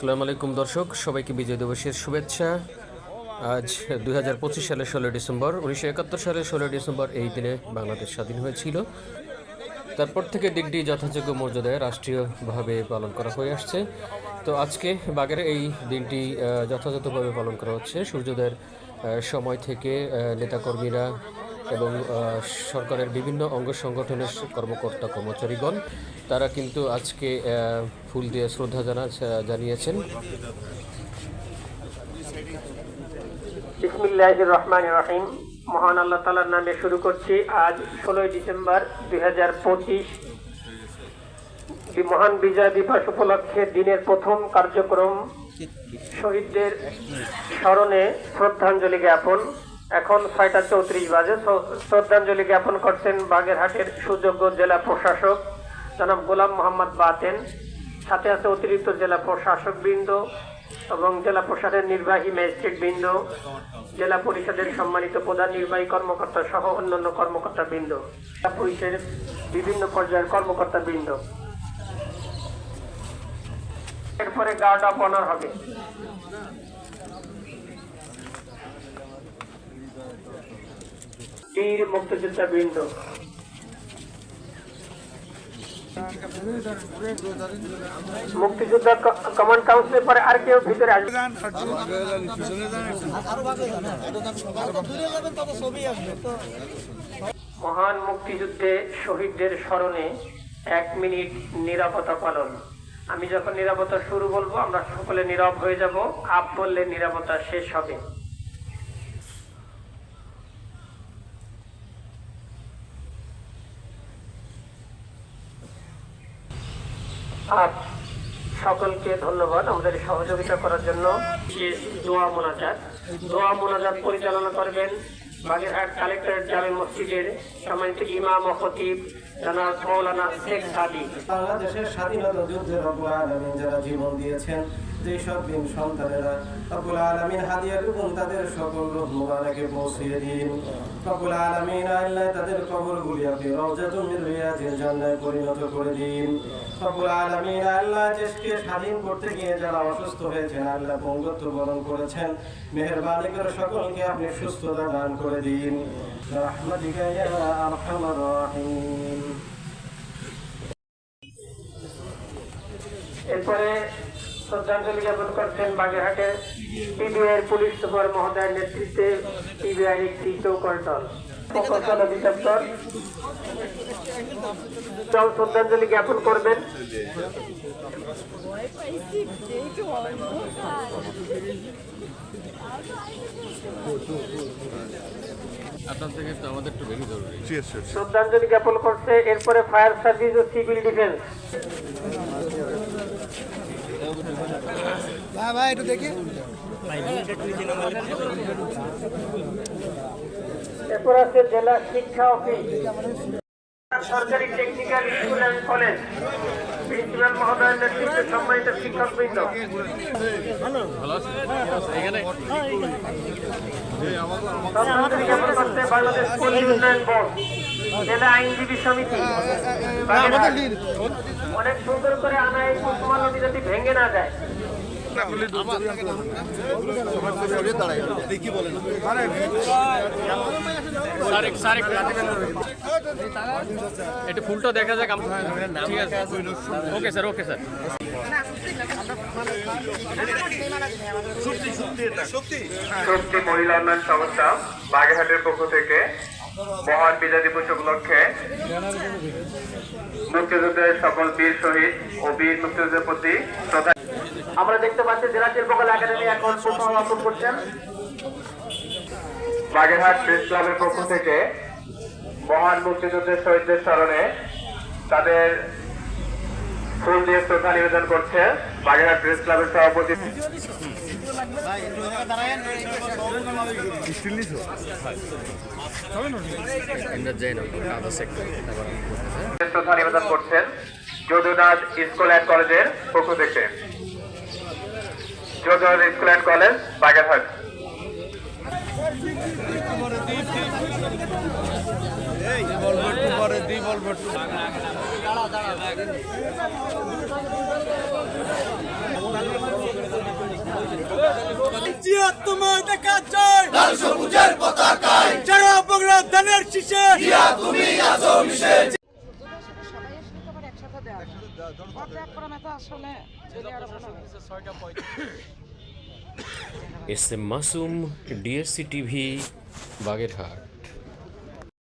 আসসালামু আলাইকুম দর্শক, সবাইকে বিজয় দিবসের শুভেচ্ছা। আজ দুই হাজার পঁচিশ সালের ষোলোই ডিসেম্বর, উনিশশো একাত্তর সালের ষোলোই ডিসেম্বর এই দিনে বাংলাদেশ স্বাধীন হয়েছিল। তারপর থেকে দিনটি যথাযোগ্য মর্যাদায় রাষ্ট্রীয়ভাবে পালন করা হয়ে আসছে। তো আজকে বাগের এই দিনটি যথাযথভাবে পালন করা হচ্ছে। সূর্যোদয়ের সময় থেকে নেতাকর্মীরা এবং সরকারের বিভিন্ন অঙ্গ সংগঠনের কর্মকর্তা কর্মচারীগণ, তারা কিন্তু আজকে ফুল দিয়ে শ্রদ্ধা জানা জানিয়েছেন। বিসমিল্লাহ রহমান রহিম। মহান আল্লাহ তালার নামে শুরু করছি আজ, ষোলোই ডিসেম্বর দুই হাজার পঁচিশ। মহান বিজয় দিবস উপলক্ষে দিনের প্রথম কার্যক্রম শহীদদের স্মরণে শ্রদ্ধাঞ্জলি জ্ঞাপন। এখন ছয়টা চৌত্রিশ বাজে। শ্রদ্ধাঞ্জলি জ্ঞাপন করছেন বাগেরহাটের সুযোগ্য জেলা প্রশাসক, জনাব গোলাম মোহাম্মদ বাতেন। সাথে আছে অতিরিক্ত জেলা প্রশাসক বৃন্দ এবং জেলা প্রশাসনের নির্বাহী ম্যাজিস্ট্রেট বৃন্দ জেলা পরিষদের সম্মানিত প্রধান নির্বাহী কর্মকর্তা সহ অন্যান্য কর্মকর্তা বৃন্দ জেলা পরিষদের বিভিন্ন পর্যায়ের কর্মকর্তা বৃন্দ এরপরে গার্ড অফ অনার হবে। বীর মুক্তিযোদ্ধা বৃন্দ মুক্তিযোদ্ধা কমান্ড কাউন্সিলের পরে আর কেউ ভিতরে মহান মুক্তিযুদ্ধে শহীদদের স্মরণে এক মিনিট নিরাপত্তা পালন। আমি যখন নিরাপত্তা শুরু বলব, আমরা সকলে নীরব হয়ে যাব। আপ বললে নিরাপত্তা শেষ হবে। আপ সকলকে ধন্যবাদ আমাদের সহযোগিতা করার জন্য। দোয়া মোনাজাত। দোয়া মোনাজাত পরিচালনা করবেন বাগেরহাট কালেক্টরেট জামে মসজিদের সম্মানিত ইমাম ও খতিব জানাব মৌলানা শেখ সাদি। বাংলাদেশের স্বাধীনতা যুদ্ধে রব্বুল আলমিন যারা জীবন দিয়েছেন যেসব দিন সন্তানেরা রব্বুল আলমিন হাদিয়া এবং তাদের সকল রূহ মুবারকে পৌঁছিয়ে দিন। রব্বুল আলমিন আল্লাহ তাদের কবরগুলি আপনি রওজাতুল মিন রিয়াজিল জান্নায় পরিণত করে দিন। আলমিন আল্লাহ দেশকে স্বাধীন করতে গিয়ে যারা অসুস্থ হয়েছেন, আল্লাহ পঙ্গত্ব বরণ করেছেন। মেহেরবানি করে সকলকে আপনি সুস্থতা দান করে দিন। এরপরে শ্রদ্ধাঞ্জলি জ্ঞাপন করছেন বাগেরহাটের পিবিআইয়ের পুলিশ সুপার মহোদয়ের নেতৃত্বে পিবিআইয়ের একটি চৌকর দল প্রকৌশল অধিদপ্তর। শ্রদ্ধাঞ্জলি জ্ঞাপন করবেন। আপনার থেকে তো আমাদের একটু বেশি জরুরি। শ্রদ্ধাঞ্জলি জ্ঞাপন করছে। এরপরে ফায়ার সার্ভিস ও সিভিল ডিফেন্স। এরপর আছে জেলা শিক্ষা অফিস। সরকারি technical school and college principal মহোদয়ের নেতৃত্বে সম্মানিত শিক্ষক বৃন্দ বাংলাদেশ পল্লী উন্নয়ন বোর্ড। জেলা আইনজীবী সমিতি। অনেক সুন্দর করে আনা এই নদী যাতে ভেঙে না যায়। একটু ফুলটা দেখা যাক ঠিক আছে। ওকে স্যার ওকে স্যার শক্তি মহিলা উন্নয়ন সংস্থা বাগেরহাটের পক্ষ থেকে মহান বিজয় দিবস উপলক্ষে মুক্তিযুদ্ধের সকল বীর শহীদ ও বীর মুক্তিযুদ্ধের প্রতি শ্রদ্ধা আমরা দেখতে পাচ্ছি জেলা শিল্পকলা একাডেমি এখন অর্পণ করছেন। বাগেরহাট প্রেস ক্লাবের পক্ষ থেকে মহান মুক্তিযুদ্ধের শহীদদের স্মরণে তাদের ফুল দিয়ে শ্রদ্ধা নিবেদন করছে বাগেরহাট প্রেস ক্লাবের সভাপতি আমরা যাই না আদার সেক্টর শ্রদ্ধা নিবেদন করছেন যদুনাথ স্কুল অ্যান্ড কলেজের পক্ষ থেকে Jadunath school and college Bagerhat দাঁড়া তোমার দেখা যায়। লাল সবুজের পতাকায়। যারা বাংলা ধানের শীষে। জিয়াদ তুমি আছো মিশে। S M Masum DSC TV Bagerhat.